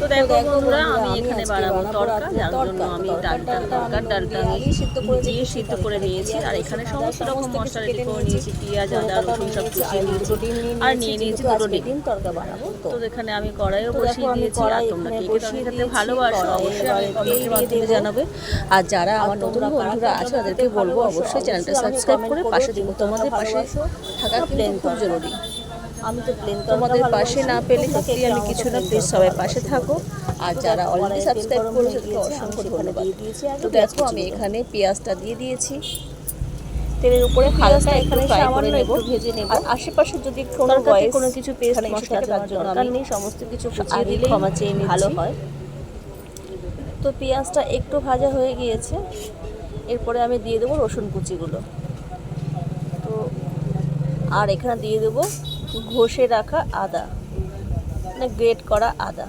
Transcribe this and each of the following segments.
তো দেখো বন্ধুরা আমি এখানে বানাবো তড়কা যার জন্য আমি ডালটা তড়কার ডালটা ভিজিয়ে সিদ্ধ করে নিয়েছি আর এখানে সমস্ত রকম মশলা রেডি করে নিয়েছি পেঁয়াজ আদা রসুন সব কুচিয়ে নিয়েছি আর নিয়ে নিয়েছি দুটো ডিম। তরকা বানাবো তো। এখানে আমি কড়াইও বসিয়ে দিয়েছি আর তোমরা কে কে বসিয়ে তরকারি খেতে ভালোবাসো অবশ্যই আমি এবারে কমেন্টের মাধ্যমে জানাবে। আর যারা আমার নতুন বন্ধুরা আছে তাদেরকে বলব অবশ্যই চ্যানেলটা সাবস্ক্রাইব করে পাশে দিব তোমাদের পাশে থাকা কিন্তু খুব জরুরি। তোমাদের পাশে না পেলে সত্যি আমি কিছু না প্লিজ সবাই পাশে থাকো। আর যারা অলরেডি সাবস্ক্রাইব করেছে তাদেরকে অসংখ্য ধন্যবাদ। তো দেখো আমি এখানে পেঁয়াজটা দিয়ে দিয়েছি। তেলের উপরে হালকা এখানে ফ্রাই করে নেব। ভেজে নেব। আর আশেপাশে যদি কোনো ভয়েস কোনো কিছু পেস্ট মশলা তার জন্য আমি সমস্ত কিছু কুচিয়ে দিলে ক্ষমা চেয়ে। ভালো হয়। তো পেঁয়াজটা একটু ভাজা হয়ে গিয়েছে। এরপরে আমি দিয়ে দেবো রসুন কুচিগুলো। তো আর এখানে দিয়ে দেবো ঘষে রাখা আদা। মানে গ্রেট করা আদা।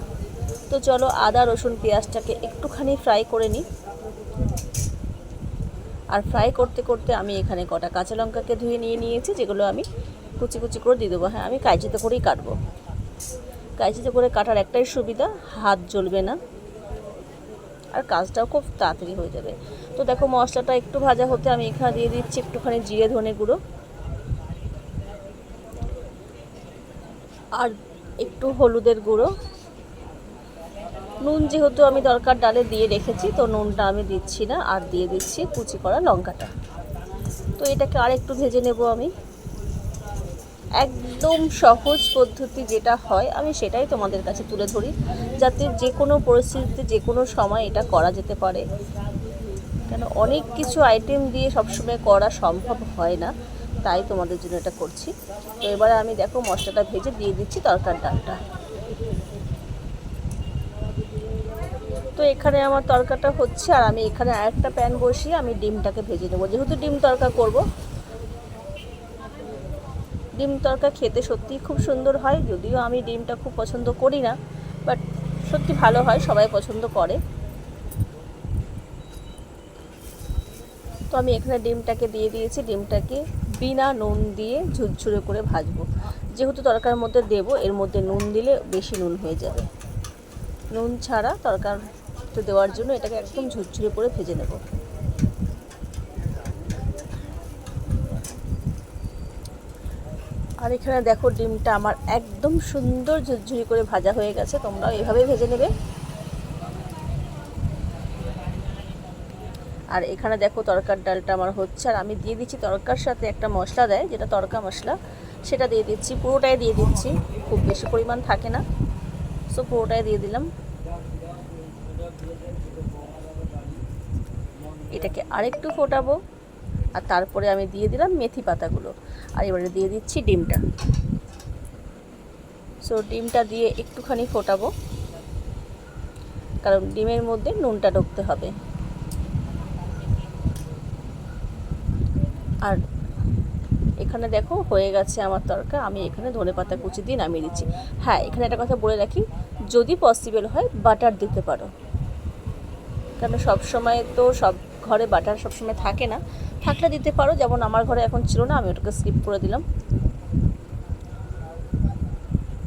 তো চলো আদা, রসুন, পেঁয়াজটাকে একটুখানি ফ্রাই করে নিই। আর ফ্রাই করতে করতে আমি এখানে কটা কাঁচা লঙ্কাকে ধুয়ে নিয়ে নিয়েছি, যেগুলো আমি কুচি কুচি করে দিয়ে দেবো। হ্যাঁ আমি কাইচিতে করেই কাটবো। কাইচিতে করে কাটার একটাই সুবিধা, হাত জ্বলবে না। আর কাজটাও খুব তাড়াতাড়ি হয়ে যাবে। তো দেখো মশলাটা একটু ভাজা হতে আমি এখানে দিয়ে দিচ্ছি একটুখানি জিরে ধনে গুঁড়ো। আর একটু হলুদের গুঁড়ো। নুন যেহেতু আমি দরকার ডালে দিয়ে রেখেছি, তো নুনটা আমি দিচ্ছি না, আর দিয়ে দিচ্ছি কুচি করা লঙ্কাটা। তো এটাকে আর একটু ভেজে নেব আমি। একদম সহজ পদ্ধতি যেটা হয়, আমি সেটাই তোমাদের কাছে তুলে ধরি, যাতে যে কোনো পরিস্থিতিতে, যে কোনো সময় এটা করা যেতে পারে। কেন, অনেক কিছু আইটেম দিয়ে সবসময় করা সম্ভব হয় না। তাই তোমাদের জন্য এটা করছি। তো এবারে আমি দেখো মশলাটা ভেজে দিয়ে দিচ্ছি তরকার ডালটা। তো এখানে আমার তরকাটা হচ্ছে, আর আমি এখানে আরেকটা প্যান বসিয়ে আমি ডিমটাকে ভেজে নেব। যেহেতু ডিম তরকা করব, ডিম তরকা খেতে সত্যিই খুব সুন্দর হয়, যদিও আমি ডিমটা খুব পছন্দ করি না, বাট সত্যি ভালো হয়, সবাই পছন্দ করে। তো আমি এখানে ডিমটাকে দিয়ে দিয়েছি, ডিমটাকে বিনা নুন দিয়ে ঝুরঝুরে করে ভাজবো। যেহেতু তরকার মধ্যে দেব, এর মধ্যে নুন দিলে বেশি নুন হয়ে যাবে। নুন ছাড়া তরকারিতে দেওয়ার জন্য এটাকে একদম ঝুরঝুরে করে ভেজে নেব। আর এখানে দেখো ডিমটা আমার একদম সুন্দর ঝুরঝুরি করে ভাজা হয়ে গেছে, তোমরাও এভাবেই ভেজে নেবে। আর এখানে দেখো তরকার ডালটা আমার হচ্ছে, আর আমি দিয়ে দিচ্ছি তরকার সাথে একটা মশলা দেয়, যেটা তরকা মশলা, সেটা দিয়ে দিচ্ছি, পুরোটাই দিয়ে দিচ্ছি, খুব বেশি পরিমাণ থাকে না। সো পুরোটাই দিয়ে দিলাম। এটাকে আরেকটু ফোটাবো, আর তারপরে আমি দিয়ে দিলাম মেথি পাতাগুলো। আর এবারে দিয়ে দিচ্ছি ডিমটা। সো ডিমটা দিয়ে একটুখানি ফোটাবো, কারণ ডিমের মধ্যে নুনটা ঢুকতে হবে। আর এখানে দেখো হয়ে গেছে আমার তরকা, আমি এখানে ধনে পাতা কুচি দিয়ে নামিয়ে দিচ্ছি। হ্যাঁ এখানে একটা কথা বলে রাখি, যদি পসিবল হয় বাটার দিতে পারো। কারণ সব সময় তো সব ঘরে বাটার সবসময় থাকে না। থাকলে দিতে পারো, যেমন আমার ঘরে এখন ছিল না, আমি ওটাকে স্কিপ করে দিলাম।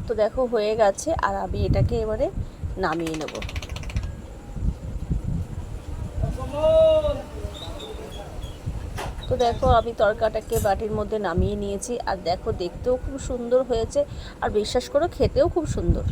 তো দেখো হয়ে গেছে, আর আমি এটাকে এবারে নামিয়ে নেব। তো দেখো, আমি তরকাটাকে বাটির মধ্যে নামিয়ে নিয়েছি। আর দেখো, দেখতেও খুব সুন্দর হয়েছে। আর বিশ্বাস করো, খেতেও খুব সুন্দর।